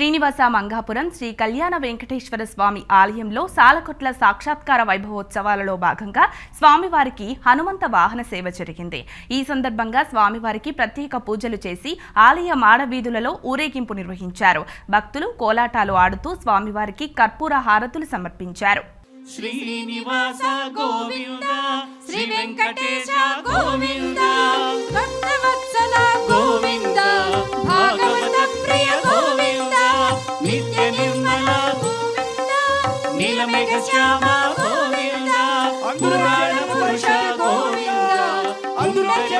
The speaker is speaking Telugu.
శ్రీనివాస మంగాపురం శ్రీ కళ్యాణ వెంకటేశ్వర స్వామి ఆలయంలో సాలకొట్ల సాక్షాత్కార వైభవోత్సవాలలో భాగంగా స్వామివారికి హనుమంత వాహన సేవ జరిగింది. ఈ సందర్భంగా స్వామివారికి ప్రత్యేక పూజలు చేసి ఆలయ మాడవీధులలో ఊరేగింపు నిర్వహించారు. భక్తులు కోలాటాలు ఆడుతూ స్వామివారికి కర్పూర హారతులు సమర్పించారు. శ్రీనివాస గోవింద శ్రీ వెంకటేశ గోవింద నిర్మల నీలమేఘ శ్యామ గోవింద పురాణ పురుష గోవింద అనురాజ